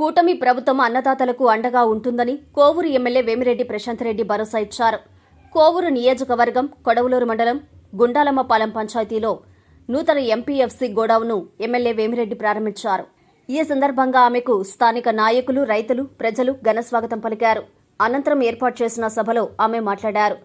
కూటమి ప్రభుత్వం అన్నదాతలకు అండగా ఉంటుందని కోవూరు ఎమ్మెల్యే వేమిరెడ్డి ప్రశాంత్ రెడ్డి భరోసా ఇచ్చారు. కోవూరు నియోజకవర్గం కొడవలూరు మండలం గుండాలమ్మపాలెం పంచాయతీలో నూతన ఎంపీఎఫ్సీ గోడౌన్ను ఎమ్మెల్యే వేమిరెడ్డి ప్రారంభించారు. ఈ సందర్భంగా ఆమెకు స్థానిక నాయకులు రైతులు ప్రజలు ఘనస్వాగతం పలికారు. అనంతరం ఏర్పాటు చేసిన సభలో ఆమె మాట్లాడారు.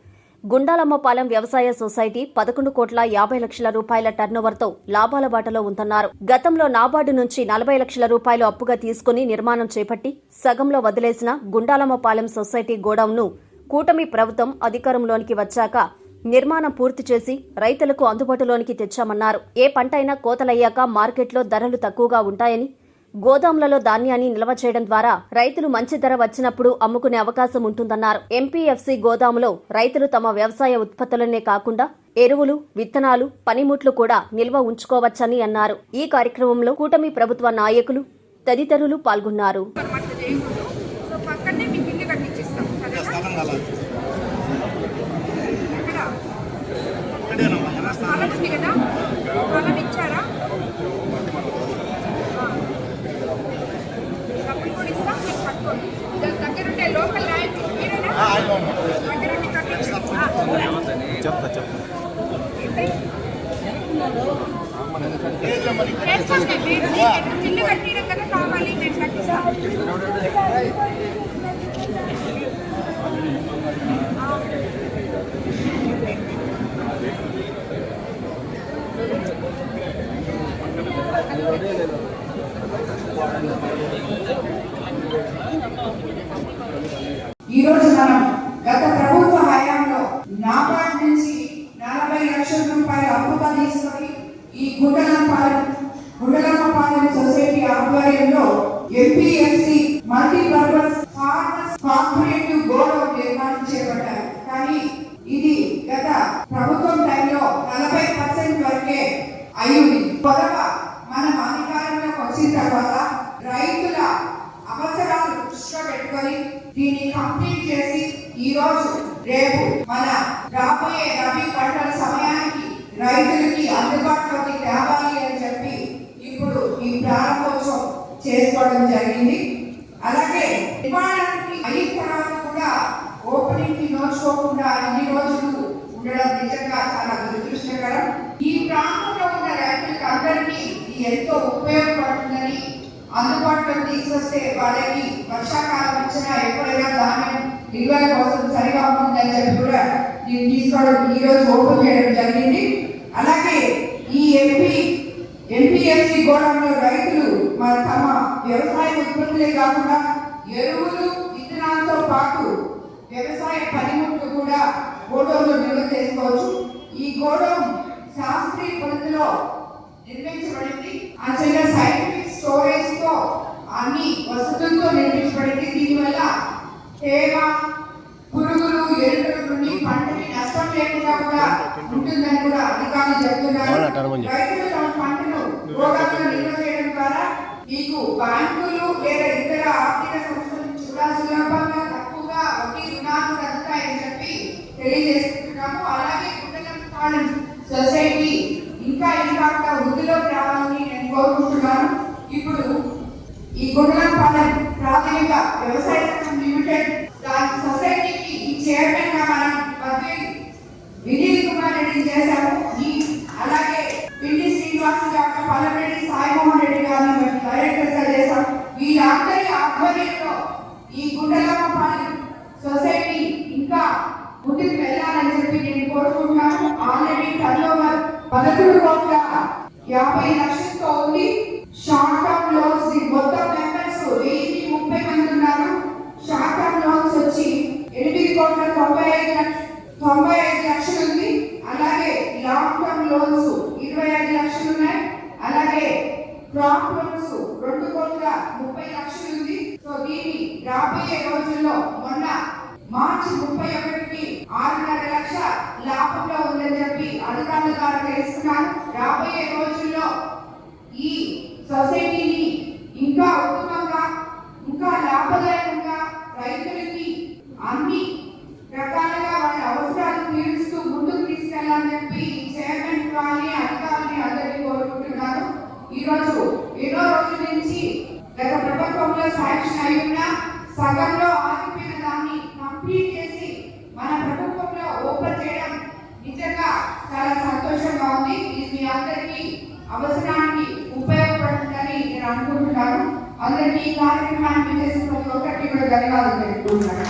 గుండాలమ్మపాలెం వ్యవసాయ సొసైటీ పదకొండు కోట్ల యాభై లక్షల రూపాయల టర్నోవర్తో లాభాల బాటలో ఉందన్నారు. గతంలో నాబార్డు నుంచి నలభై లక్షల రూపాయలు అప్పుగా తీసుకుని నిర్మాణం చేపట్టి సగంలో వదిలేసిన గుండాలమ్మపాలెం సొసైటీ గోడౌన్ను కూటమి ప్రభుత్వం అధికారంలోనికి వచ్చాక నిర్మాణం పూర్తి చేసి రైతులకు అందుబాటులోనికి తెచ్చామన్నారు. ఏ పంటైనా కోతలయ్యాక మార్కెట్లో ధరలు తక్కువగా ఉంటాయని గోదాంలలో ధాన్యాన్ని నిల్వ చేయడం ద్వారా రైతులు మంచి ధర వచ్చినప్పుడు అమ్ముకునే అవకాశం ఉంటుందన్నారు. ఎంపీఎఫ్సీ గోదాములో రైతులు తమ వ్యవసాయ ఉత్పత్తులనే కాకుండా ఎరువులు విత్తనాలు పనిముట్లు కూడా నిల్వ ఉంచుకోవచ్చని అన్నారు. ఈ కార్యక్రమంలో కూటమి ప్రభుత్వ నాయకులు తదితరులు పాల్గొన్నారు. చేసుకోండి మీరు మీకు కదా కావాలి ఈ రోజు మనం గత ప్రభుత్వ హయాంలో నాబార్డ్ నుంచి నలభై లక్షల రూపాయలు అప్పుగా తీసుకొని ఈ గుండలపాలెం గుండలమ్మపాలెం సొసైటీ ఆధ్వర్యంలో MPSC multipurpose farmers competitive godown నిర్మాణం చేపట్టారు. కానీ ఇది గత ప్రభుత్వం టైంలో నలభై పర్సెంట్ వరకే అయ్యింది త్వరగా మనం అధికారంలోకి వచ్చిన తర్వాత రైతుల అవసరాలు దృష్టిలో పెట్టుకొని దీన్ని కంప్లీట్ చేసి ఈ రోజు రేపు మన రాబోయే రబీ పంటల సమయానికి రైతులు అందుబాటులోకి తేవాలి అని చెప్పి ఇప్పుడు ఈ ప్రారంభోత్సవం చేసుకోవడం జరిగింది. అలాగే నిర్మాణానికి అయిన తర్వాత కూడా ఓపెనింగ్కి నోచుకోకుండా ఇన్ని రోజులు ఉండడం నిజంగా చాలా దురదృష్టకరం. ఈ ప్రాంతంలో ఉన్న రైతులకు అందరికీ ఎంతో ఉపయోగపడుతుందని అందుబాటులో తీసుకొస్తే వాళ్ళకి వర్షాకాలం వచ్చినా ఎప్పుడైనా ధాన్యం నిల్వల కోసం సరిగా ఉంటుందని చెప్పి కూడా నేను తీసుకోవడం ఈ రోజు ఓపెన్ చేయడం జరిగింది. అలాగే ఈ ఎంపీ ఎంపీఎస్సీ గోడంలో రైతులు మన తమ వ్యవసాయ ఉత్పత్తులే కాకుండా ఎరువులు విత్తనాలతో పాటు వ్యవసాయ పనిముట్లు కూడా గోడౌన్లో నిల్వ చేసుకోవచ్చు. ఈ గోడౌన్ శాస్త్రీయ పద్ధతిలో నిర్మించబడింది. ఆ చిన్న సైంటిఫిక్ స్టోరేజ్తో అన్ని వసతులతో నిర్మించబడింది. దీనివల్ల తేమ పురుగులు ఎరువుల నుండి పంటకి నష్టం లేకుండా కూడా ఉంటుందని కూడా అధికారులు చెప్తున్నారు. రైతులు తమ పంటను గోదాములో నిల్వ చేయడం ద్వారా మీకు బ్యాంకులు లేదా ఇతర ఆర్థిక సంస్థల నుంచి కూడా సులభంగా తక్కువగా వడ్డీ రుణాలు అందుతాయని చెప్పి తెలియజేసుకుంటున్నాము. అలాగే గుండెలపాలెం సొసైటీ ఇంకా ఇంకా వృద్ధిలోకి రావాలని నేను కోరుకుంటున్నాను. ఇప్పుడు ఈ గుండెలపాలెం ప్రాథమిక వ్యవసాయ అందరి ఆధ్వర్యంలో ఈ గుండెలమ్మపాలెం సొసైటీ ఇంకా ముందుకు వెళ్ళాలని చెప్పి నేను కోరుకుంటున్నాను. ఆల్రెడీ టర్న్ ఓవర్ పదకొండు కోట్ల యాభై లక్షలతో ఉంది. షార్ట్ టర్మ్ లోన్స్ మొత్తం మెంబర్స్ వెయ్యి ముప్పై మంది ఉన్నారు. షార్ట్ టర్మ్ లోన్స్ వచ్చి ఎనిమిది కోట్ల తొంభై ఐదు లక్ష తొంభై ఐదు లక్షలు ఉంది. అలాగే లాంగ్ టర్మ్ లోన్స్ ఇరవై ఐదు లక్షలు ఉన్నాయి అలాగే క్రాప్ లోన్స్ రెండు కోట్ల ముప్పై లక్షలు ఉంది. సో దీన్ని రాబోయే రోజుల్లో మొన్న మార్చి ముప్పై ఒకటికి ఆరున్నర లక్ష లాభంలో ఉందని చెప్పి అధికారులు గారు తెలుసుకున్నారు రాబోయే రోజుల్లో ఈ సొసైటీని ఇంకా ఉత్తమంగా ఇంకా లాభదాయకంగా రైతులకి అన్ని రకాలుగా వాళ్ళ అవసరాలు తీరుస్తూ ముందుకు తీసుకెళ్ళాలని చెప్పి చైర్మన్ కానీ అధికారులని అందరినీ కోరుకుంటున్నాను ఈరోజు ఎన్నో రోజుల నుంచి గత ప్రభుత్వంలో శాంక్షన్ అయి ఉన్న సగంలో ఆగిపోయిన దాన్ని కంప్లీట్ చేసి మన ప్రభుత్వంలో ఓపెన్ చేయడం నిజంగా చాలా సంతోషంగా ఉంది. ఇది మీ అందరికీ అవసరానికి ఉపయోగపడుతుందని నేను అనుకుంటున్నాను. అందరికీ ఈ కార్యక్రమాన్ని చేసిన ప్రతి ఒక్కరికి కూడా ధన్యవాదాలు తెలుపుకుంటున్నాను.